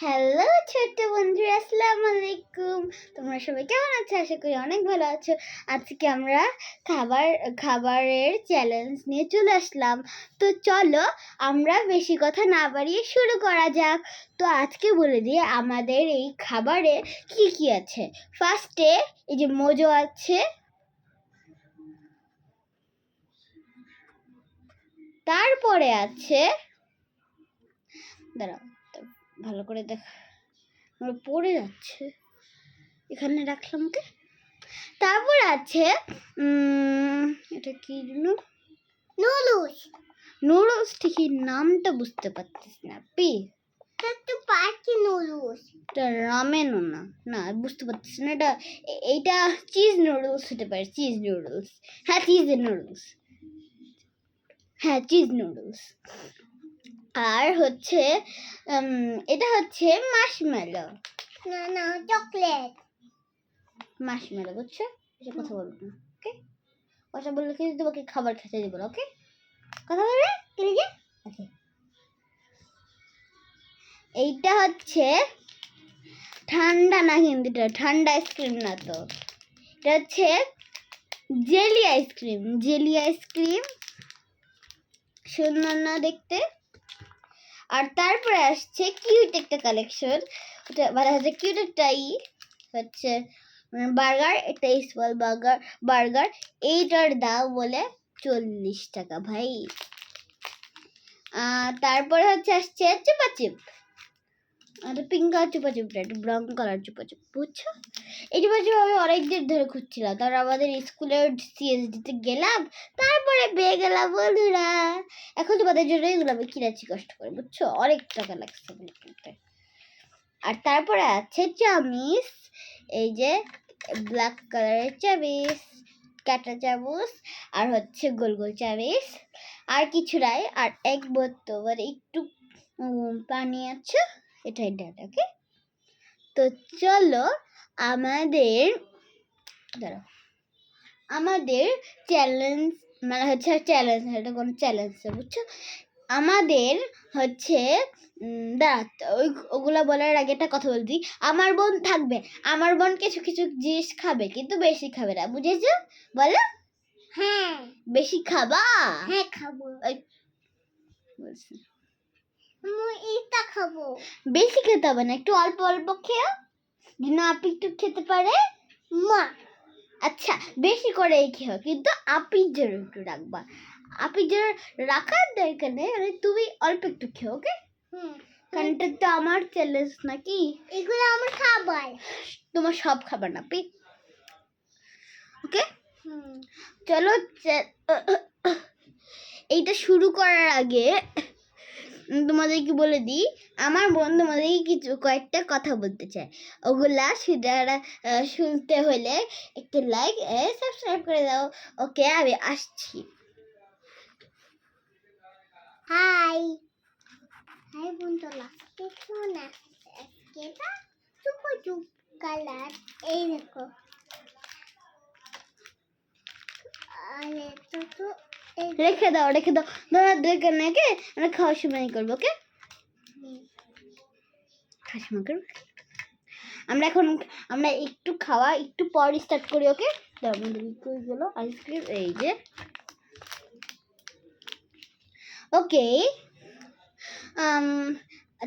Hello ছোট্ট বন্ধুরা, আসসালামু আলাইকুম। তোমরা সবাই কেমন আছো? আশা করি অনেক ভালো আছো। আজকে আমরা খাবার, খাবারের চ্যালেঞ্জ নিয়ে চলে আসলাম। তো চলো, আমরা বেশি কথা না বাড়িয়ে শুরু করা যাক। তো আজকে বলে দিই, আমাদের এই খাবারে কি কি আছে? ফার্স্টে এই যে মোজো আছে। তারপরে আছে, দাঁড়াও। ভালো করে দেখ। আমার পড়ে যাচ্ছে। এখানে রাখলাম কে তারপর আছে এটা কি নুডলস। নুডলস ঠিকই নামটা বুঝতে পারতেছি না পি। একটু পাখি নুডলস। এটা রামেনও না। না বুঝতে পারতেছি না এটা এইটা চিজ নুডলস হতে পারে চিজ নুডলস। হ্যাঁ চিজ নুডলস। হ্যাঁ চিজ নুডলস। আর হচ্ছে এটা হচ্ছে মাশমেলো না না চকলেট মাশমেলো বুঝছ? এসব কথা বলব না ওকে কথা বললে কিন্তু তোমাকে খাবার খেতে দেবো না ওকে কথা বলবে কেটে যে। ওকে এইটা হচ্ছে ঠান্ডা না কিন্তু এটা ঠান্ডা আইসক্রিম না তো। এটা হচ্ছে জেলি আইসক্রিম জেলি আইসক্রিম সুন্দর না দেখতে। আর তারপরে আসছে কিউট একটা কালেকশন ওটা মানে হচ্ছে কিউট একটা ই, হচ্ছে বার্গার এটা স্মল বার্গার বার্গার এইটার দাম বলে চল্লিশ টাকা ভাই। তারপরে হচ্ছে আসছে চুপা চিপ আর পিঙ্ক কালার চুপা চিপটা একটু ব্রাউন কালার চুপা চিপ, বুঝছ? এই চুপা চিপ আমি অনেক দিন ধরে খুঁজছিলাম। তারপর আমাদের স্কুলের সিএসডিতে গেলাম, তারপরে পেয়ে গেলাম বন্ধুরা। এখন তোমাদের জন্য এগুলো আমি কিনেছি, কষ্ট করে, বুঝছ? অনেক টাকা লাগছে আর তারপরে আছে চামিস এই যে ব্ল্যাক কালারের চামিস কাটা চামচ, আর হচ্ছে গোল গোল চামিচ, আর কিছু নাই। আর এক বোতল মানে একটু পানি আছে। এটাই ডাল ওকে তো চলো আমাদের দাঁড়াও আমাদের চ্যালেঞ্জ মানে হচ্ছে চ্যালেঞ্জ এটা কোনো চ্যালেঞ্জ বুঝছ? আমাদের হচ্ছে উম, দাঁড়া ওই ওগুলো বলার আগে একটা কথা বলছি আমার বোন থাকবে আমার বোন কিছু কিছু জিনিস খাবে কিন্তু বেশি খাবে না বুঝেছ? বলো? হ্যাঁ। বেশি খাবা? হ্যাঁ খাব। বলছি। এটা খাব। বেশি খেতে হবে না একটু অল্প অল্প খেও যেন আপনি একটু খেতে পারে। মা। আচ্ছা বেশি করেই খেও কিন্তু আপির জন্য একটু রাখবা। আপির জন্য রাখার দরকার নেই মানে তুমি অল্প একটু খেও ওকে? কারণ এটা তো আমার চ্যালেঞ্জ নাকি? এগুলো আমার খাবার। তোমার সব খাবার না পি ওকে? হুম। চলো এইটা শুরু করার আগে তোমাদেরকে বলে দিই, আমার বোন তোমাদেরকে কিছু কয়েকটা কথা বলতে চায়। ওগুলা সেটা শুনতে হলে একটু লাইক সাবস্ক্রাইব করে দাও। ওকে, আমি আসছি। হাই হাই বন্ধুরা না এটা চুপ চুপ কালার। এই দেখো। আর এটা তো রেখে দাও রেখে দাও। ধরো নেই ওকে? আমরা খাওয়ার সময় করব ওকে? খাওয়ার সময় করব? আমরা এখন আমরা একটু খাওয়া একটু পর স্টার্ট করি ওকে? গেল? আইসক্রিম এই যে। ওকে।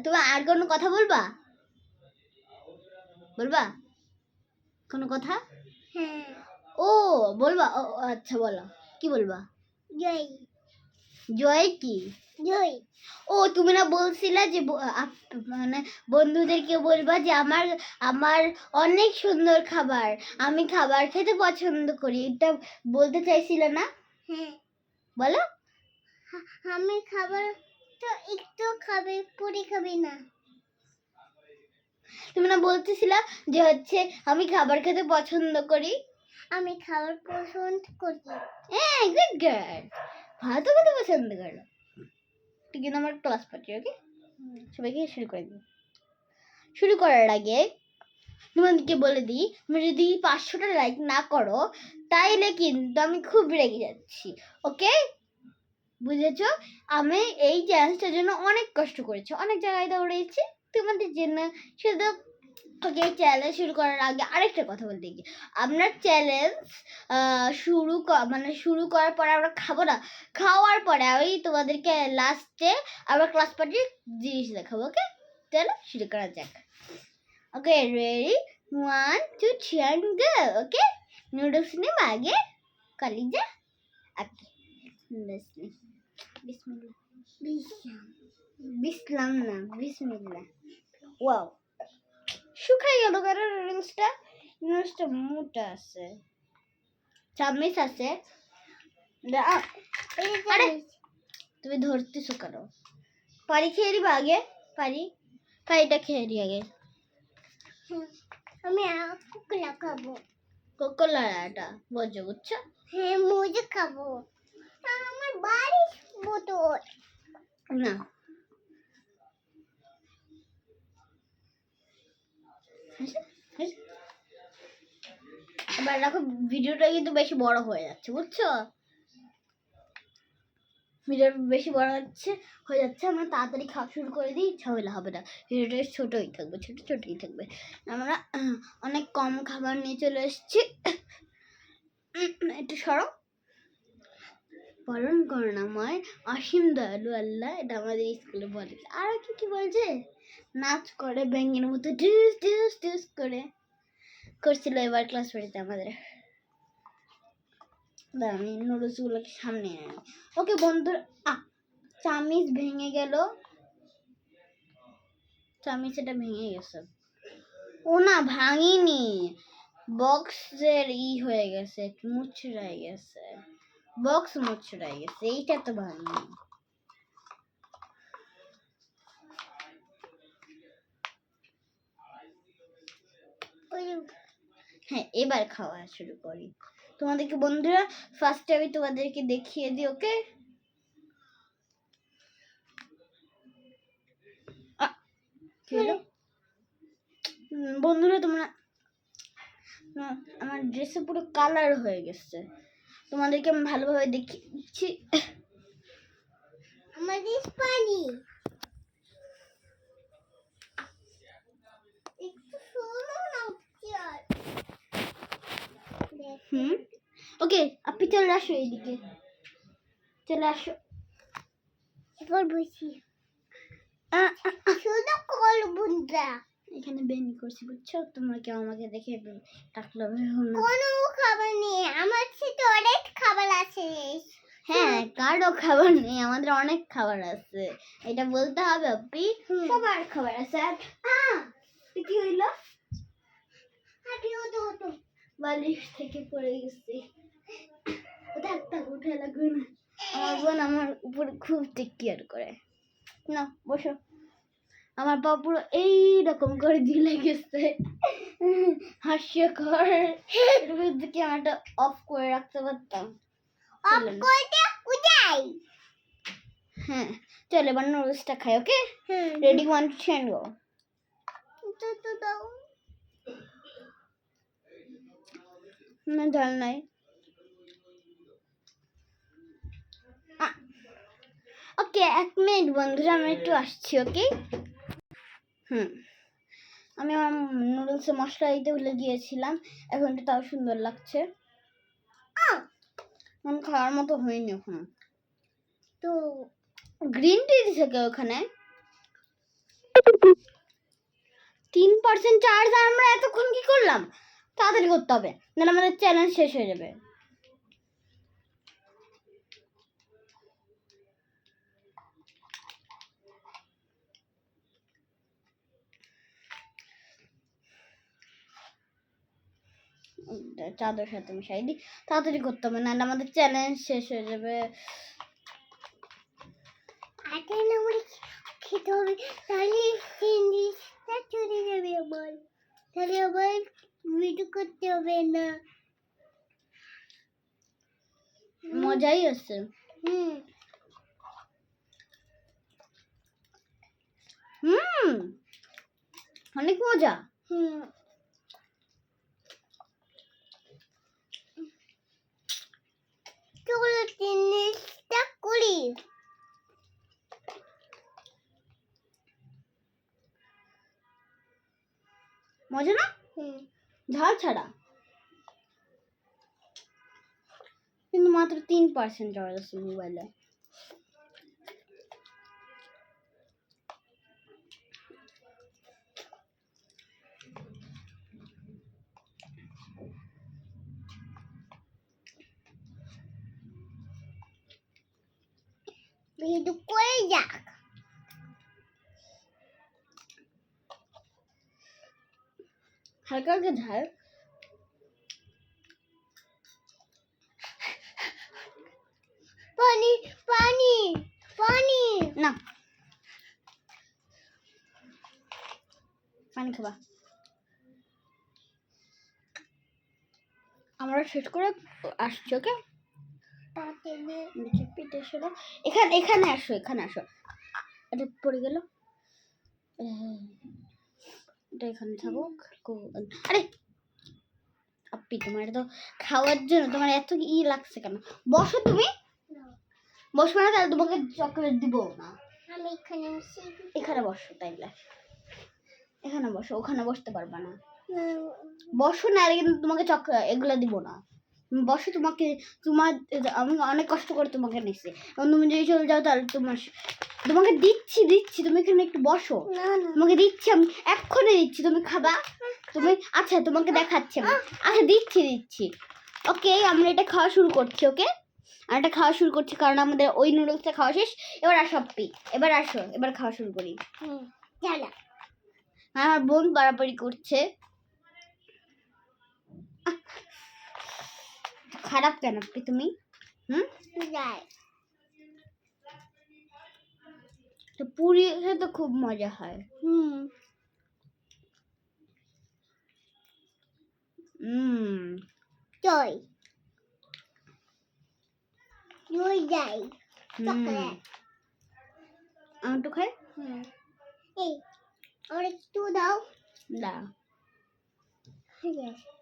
তোমার আর কোনো কথা বলবা? বলবা? কোনো কথা? হ্যাঁ। ও বলবা ও, আচ্ছা বলো। কি বলবা? জয়। জয় কি? জয়। ও তুমি না বলছিলা যে মানে বন্ধুদেরকে বলবা যে আমার আমার অনেক সুন্দর খাবার। আমি খাবার খেতে পছন্দ করি। এটা বলতে চাইছিলে না? হ্যাঁ। বলো। আমি খাবার তো একটু খাবে পুরি খাবি না। তুমি না বলতেছিলা যে হচ্ছে আমি খাবার খেতে পছন্দ করি? আমি খাবার পছন্দ করি হ্যাঁ গুড গার্ল ভালো খেতে পছন্দ করো। ঠিক কিন্তু আমার ক্লাস পাচ্ছি ওকে সবাইকে শুরু করে দিই। শুরু করার আগে তোমাদেরকে বলে দিই তুমি যদি পাঁচশোটা লাইক না করো তাইলে কিন্তু আমি খুব রেগে যাচ্ছি ওকে বুঝেছ? আমি এই চ্যালেঞ্জটার জন্য অনেক কষ্ট করেছি। অনেক জায়গায় দৌড়েছি। তোমাদের জন্য শুধু ওকে চ্যালেঞ্জ শুরু করার আগে আরেকটা কথা বলতে গিয়ে, আপনার চ্যালেঞ্জ শুরু মানে শুরু করার পরে আমরা খাব না, খাওয়ার পরে আমি তোমাদেরকে লাস্টে আবার ক্লাস পার্টির জিনিস দেখাবো ওকে চলো শুরু করা যাক। Okay ready one two three and go okay noodles নেব আগে ওকে নুডলস নে বিসমিল্লাহ বিসলাম না বিসমিল্লাহ ওয়াও শুকাই গেল কেন নুডলসটা নুডলসটা মোটা আছে। চামিচ আছে। আরে তুমি ধরতেছো কেন? পারি খেয়ে দিবা আগে পারি পারিটা খেয়ে দি আগে। আমি কুকুলা খাব। কোকোলাটা বোঝো বুঝছ? হ্যাঁ মুজে খাব। আমার বাড়ির বোতল। না। এবার দেখো, ভিডিওটা কিন্তু বেশি বড় হয়ে যাচ্ছে, বুঝছ? ভিডিও বেশি বড় হচ্ছে, হয়ে যাচ্ছে, আমরা তাড়াতাড়ি খাওয়া শুরু করে দিই, ঝামেলা হবে না। ভিডিওটা ছোটোই থাকবে, ছোটো, ছোটোই থাকবে। আমরা অনেক কম খাবার নিয়ে চলে এসেছি। একটু সরো। পালন করেন আমায় অসীম দয়ালু আল্লাহ, এটা আমাদের স্কুলে বলে। আর কি কি বলছে? নাচ করে, ব্যাঙের মতো ডিস ডিস ডিস করে করছিল এবার ক্লাস বাড়িতে আমাদের। আমি নুডলসগুলোকে সামনে আনি ওকে বন্ধুরা আ চামিচ ভেঙে গেল। চামিচ এটা ভেঙে গেছে। ও না, ভাঙিনি। বক্সের ই হয়ে গেছে মুচড়াই গেছে। বক্স মুচড়াই গেছে, এইটা তো ভাঙিনি। হ্যাঁ এবার খাওয়া শুরু করি। তোমাদেরকে বন্ধুরা ফার্স্টে আমি তোমাদেরকে দেখিয়ে দিই, ওকে? বন্ধুরা, তোমরা আমার ড্রেসে পুরো কালার হয়ে গেছে। তোমাদেরকে আমি ভালোভাবে দেখিয়ে দিচ্ছি। আমাদের পানি একটু শোনো না চেয়ার হুম? ওকে আপনি চলে আসো এইদিকে। চলে আসো। এবার বসি। শুধু কল বুন্দা এখানে বেনি করছি বুঝছ? তোমরা কেউ আমাকে দেখে কোনো খাবার নেই। আমার সাথে অনেক খাবার আছে। হ্যাঁ কারও খাবার নেই আমাদের অনেক খাবার আছে। এটা বলতে হবে আপনি। সবার খাবার আছে। আর কি হইল? হতো? বালিশ থেকে পড়ে গেছি। থাক থাক উঠে লাগবে না। আমার বোন আমার উপর খুব টেক কেয়ার করে। না বসো। আমার পা পুরো এইরকম করে দিলে গেছে। হাস্যকর। এটার দিকে আমারটা অফ করে রাখতে পারতাম? অফ করতে উঠাই। হ্যাঁ চল এবার নুডলসটা খাই okay ready one two go তো তো দাও ঝাল নাই। ওকে, এক মিনিট বন্ধুরা, আমি একটু আসছি, ওকে? হুম। আমি আমার নুডলসে মশলা দিতে ভুলে গিয়েছিলাম, এখন তাও সুন্দর লাগছে। এখন খাওয়ার মতো হয়নি এখন। তো, গ্রিন টি দিছে কেউ ওখানে? তিন পার্সেন্ট চার্জ আমরা এতক্ষণ কি করলাম? তাড়াতাড়ি করতে হবে, নাহলে আমাদের চ্যালেঞ্জ শেষ হয়ে যাবে। চাদর সাথে মিশাই দিই তাড়াতাড়ি করতে হবে, নাহলে আমাদের চ্যালেঞ্জ শেষ হয়ে যাবে। না খেতে হবে, তাহলে চলে যাবে আমার। তাহলে আবার ভিডিও করতে হবে না। মজাই আছে। হুম। হুম। অনেক মজা। হুম। চলো জিনিসটা করি। মজা না? হুম। ঝাল ছাড়া। কিন্তু মাত্র তিন পার্সেন্ট চার্জ আছে মোবাইলে ভিডিও করে হালকা হালকা ঝাল। পানি পানি পানি না। পানি খাবা। আমরা শেষ করে আসছি ওকে? পিঠে সরো। এখানে এখানে আসো এখানে আসো। এটা পড়ে গেল। এটা এখানে থাকুক। আরে! আপনি তোমার তো খাওয়ার জন্য তোমার এত ই লাগছে কেন? বসো তুমি। বসবে না তাহলে তোমাকে চকলেট দিব না। আমি এখানে বসে। এখানে বসো তাইলে এখানে বসো ওখানে বসতে পারবা না। বসো না আর কিন্তু তোমাকে চক এগুলো দিব না। বসো তোমাকে তোমার আমি অনেক কষ্ট করে তোমাকে নিছি এবং তুমি যদি চলে যাও তাহলে তোমার তোমাকে দিচ্ছি দিচ্ছি তুমি এখানে একটু বসো। তোমাকে দিচ্ছি আমি এক্ষুনি দিচ্ছি তুমি খাবা? তুমি আচ্ছা তোমাকে দেখাচ্ছি আমি। আচ্ছা দিচ্ছি দিচ্ছি। ওকে আমরা এটা খাওয়া শুরু করছি ওকে? আর এটা খাওয়া শুরু করছি কারণ আমাদের ওই নুডলসটা খাওয়া শেষ। এবার আসো আপি এবার আসো এবার খাওয়া শুরু করি। চলো আমার বোন বাড়াবাড়ি করছে। খারাপ কেন? তুমি? হুম? তো পুরি খেতে তো খুব মজা হয়। হুম। যাই। চকলেট। আমি খাই? হুম। এই একটু দাও। না ঠিক আছে।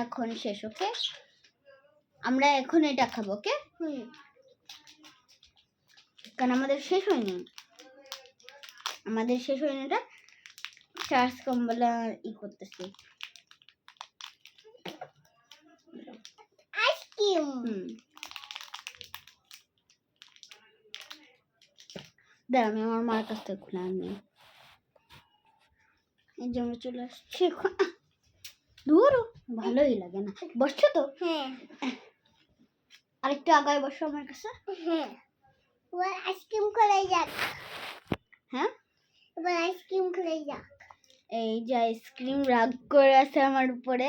এখন শেষ ওকে? আমরা এখন এটা খাব ওকে কারণ আমাদের শেষ হয়নি। আমাদের শেষ হয়নি এটা চার্জ কম্বলা ই করতেছি। দাঁড়া আমি আমার মার কাছ থেকে খুলে আনি। এই যে আমরা চলে আসছি এখন। দূর। ভালোই লাগে না। বসছো তো? হ্যাঁ। আরেকটু আগায় বসো আমার কাছে। হ্যাঁ। এবার আইসক্রিম করে যাক। হ্যাঁ? এবার আইসক্রিম করে যাক। এই যে আইসক্রিম রাগ করে আছে আমার উপরে।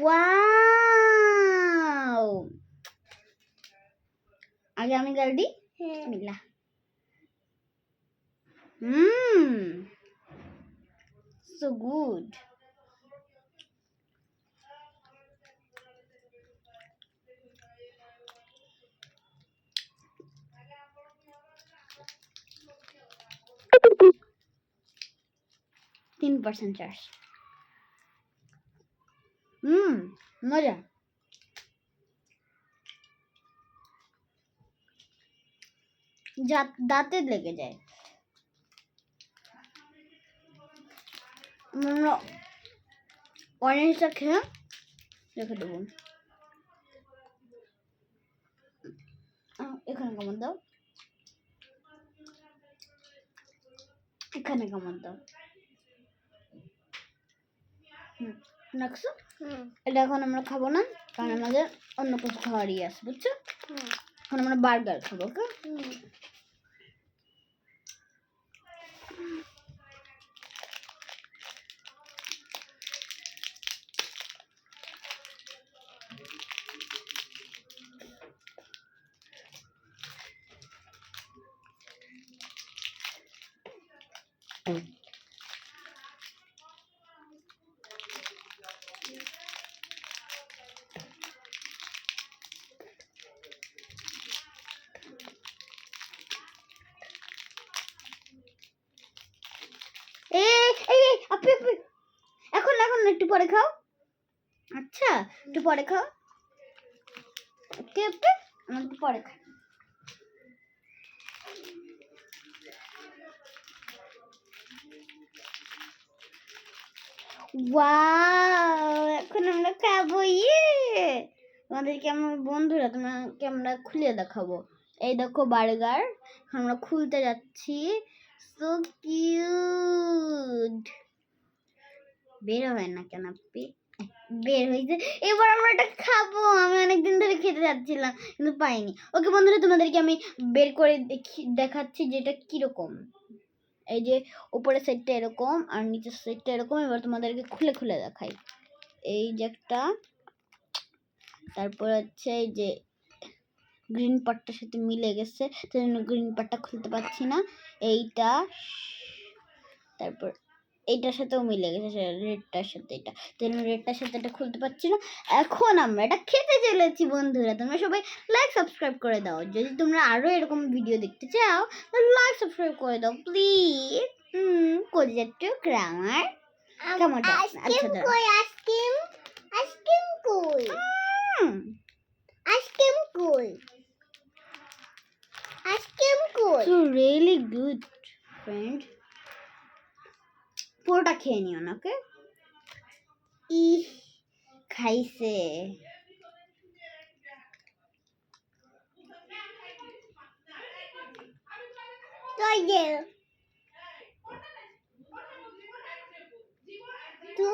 ওয়াও আগে আমি গাল দিই? হ্যাঁ। মিলা হুম। সো গুড তিন পার্সেন্ট চার্জ হুম মজা যা- দাঁতে লেগে যায়। আমরা অরেঞ্জটা খেয়ে রেখে দেবো। এখানে কেমন দাও? এখানে কেমন দাও? রাখছো এটা এখন আমরা খাব না কারণ আমাদের অন্য কিছু খাওয়ারই আছে বুঝছ? এখন আমরা বার্গার খাব ওকে পরে খাও। আচ্ছা একটু পরে খাও। আমার একটু পরে খাও। এখন আমরা খাব ইয়ে। আমাদেরকে আমার বন্ধুরা, তোমাকে আমরা খুলে দেখাবো। এই দেখো বার্গার, আমরা খুলতে যাচ্ছি। সো কিউট বের হয় না কেন বের হয়েছে এবার আমরা এটা খাব। আমি অনেকদিন ধরে খেতে যাচ্ছিলাম, কিন্তু পাইনি। ওকে বন্ধুরা, তোমাদেরকে আমি বের করে দেখি, দেখাচ্ছি যে এটা কীরকম। এই যে, উপরের সাইডটা এরকম আর নিচের সাইডটা এরকম। এবার তোমাদেরকে খুলে খুলে দেখাই। এই যে একটা। তারপর হচ্ছে এই যে গ্রিন পার্টটার সাথে মিলে গেছে। সেই জন্য গ্রিন পার্টটা খুলতে পারছি না। এইটা, তারপর এইটার সাথেও মিলে গেছে রেডটার সাথে এটা। তো রেডটার সাথে এটা খুলতে পারছি না। এখন আমরা এটা খেতে চলেছি বন্ধুরা। তোমরা সবাই লাইক সাবস্ক্রাইব করে দাও। যদি তোমরা আরও এরকম ভিডিও দেখতে চাও তাহলে লাইক সাবস্ক্রাইব করে দাও। প্লিজ হুম করে যাচ্ছ গ্রামার কেমন আচ্ছা, আইসক্রিম দাঁড়াও। কই আইসক্রিম আইসক্রিম কই হুম আইসক্রিম কই আইসক্রিম কই So really good, friend. পুরোটা খেয়ে নিও না ওকে ইহ খাইছে তো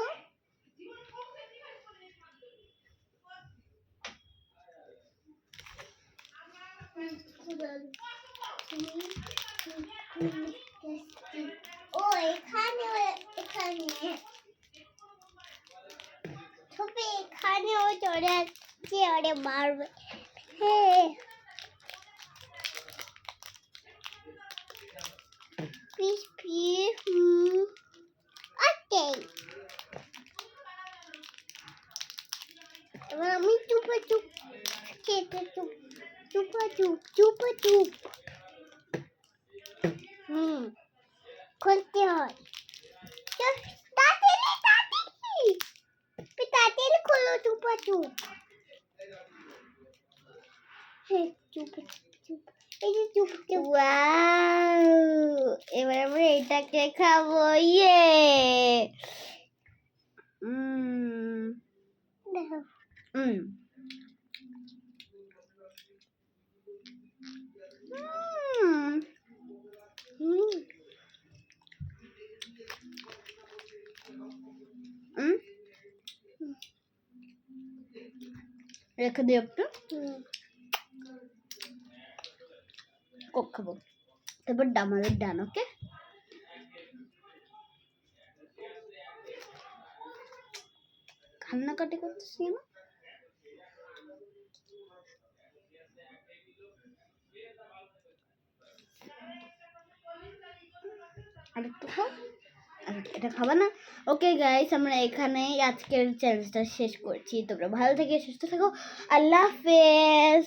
ও এখানে এখানে ছবি এখানেও চলে আসছে ওরে মারবে হ্যাঁ পিস পিস হুম ওকে এবার আমি চুপা চুপ খেতে চুপ চুপা চুপ চুপা চুপ হুম খুলতে হয়। তাড়াতাড়ি তাড়াতাড়ি। তাড়াতাড়ি খোলো চুপা চুপ। হ্যাঁ চুপ চুপ। এই যে চুপ চুপ। এবার আমরা এটাকে খাব ইয়ে। উম দেখো। রেখে দিও একটু কোক খাব তারপর আমাদের ডান ওকে কান্নাকাটি করতেছি না আর একটু খাও এটা খাবা না? ওকে গাইস আমরা এখানে আজকের চ্যালেঞ্জটা শেষ করছি। তোমরা ভালো থেকে, সুস্থ থাকো। আল্লাহ হাফেজ!